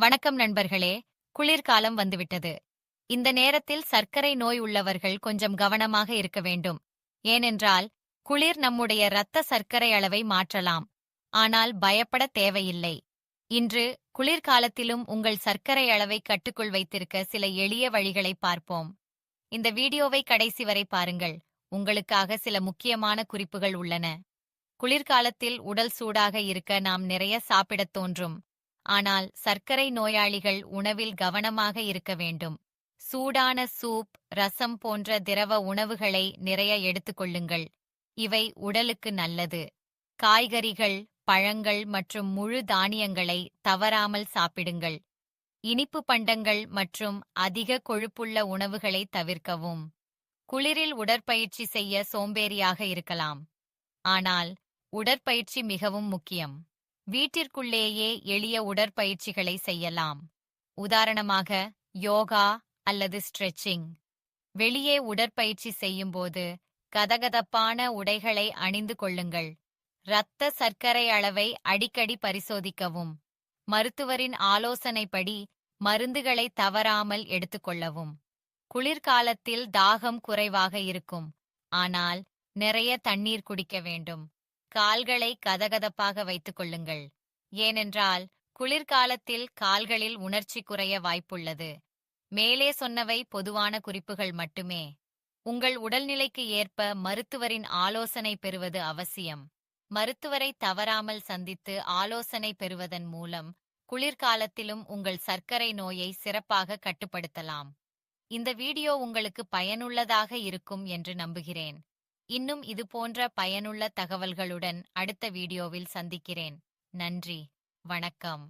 வணக்கம் நண்பர்களே. குளிர்காலம் வந்துவிட்டது. இந்த நேரத்தில் சர்க்கரை நோய் உள்ளவர்கள் கொஞ்சம் கவனமாக இருக்க வேண்டும். ஏனென்றால் குளிர் நம்முடைய இரத்த சர்க்கரை அளவை மாற்றலாம். ஆனால் பயப்பட தேவையில்லை. இன்று குளிர்காலத்திலும் உங்கள் சர்க்கரை அளவை கட்டுக்குள் வைத்திருக்க சில எளிய வழிகளை பார்ப்போம். இந்த வீடியோவை கடைசி வரை பாருங்கள். உங்களுக்காக சில முக்கியமான குறிப்புகள் உள்ளன. குளிர்காலத்தில் உடல் சூடாக இருக்க நாம் நிறைய சாப்பிடத் தோன்றும். ஆனால் சர்க்கரை நோயாளிகள் உணவில் கவனமாக இருக்க வேண்டும். சூடான சூப் ரசம் போன்ற திரவ உணவுகளை நிறைய எடுத்துக்கொள்ளுங்கள் இவை உடலுக்கு நல்லது. காய்கறிகள் பழங்கள் மற்றும் முழு தானியங்களை தவறாமல் சாப்பிடுங்கள். இனிப்பு பண்டங்கள் மற்றும் அதிக கொழுப்புள்ள உணவுகளை தவிர்க்கவும். குளிரில் உடற்பயிற்சி செய்ய சோம்பேறியாக இருக்கலாம். ஆனால் உடற்பயிற்சி மிகவும் முக்கியம். வீட்டிற்குள்ளேயே எளிய உடற்பயிற்சிகளை செய்யலாம். உதாரணமாக யோகா அல்லது ஸ்ட்ரெச்சிங். வெளியே உடற்பயிற்சி செய்யும்போது கதகதப்பான உடைகளை அணிந்து கொள்ளுங்கள். இரத்த சர்க்கரை அளவை அடிக்கடி பரிசோதிக்கவும். மருத்துவரின் ஆலோசனைப்படி மருந்துகளை தவறாமல் எடுத்துக்கொள்ளவும் குளிர்காலத்தில் தாகம் குறைவாக இருக்கும். ஆனால் நிறைய தண்ணீர் குடிக்க வேண்டும். கால்களை கதகதப்பாக வைத்துக் கொள்ளுங்கள். ஏனென்றால் குளிர்காலத்தில் கால்களில் உணர்ச்சி குறைய வாய்ப்புள்ளது. மேலே சொன்னவை பொதுவான குறிப்புகள் மட்டுமே. உங்கள் உடல்நிலைக்கு ஏற்ப மருத்துவரின் ஆலோசனை பெறுவது அவசியம். மருத்துவரை தவறாமல் சந்தித்து ஆலோசனை பெறுவதன் மூலம் குளிர்காலத்திலும் உங்கள் சர்க்கரை நோயை சிறப்பாக கட்டுப்படுத்தலாம். இந்த வீடியோ உங்களுக்கு பயனுள்ளதாக இருக்கும் என்று நம்புகிறேன். இன்னும் இது போன்ற பயனுள்ள தகவல்களுடன் அடுத்த வீடியோவில் சந்திக்கிறேன். நன்றி. வணக்கம்.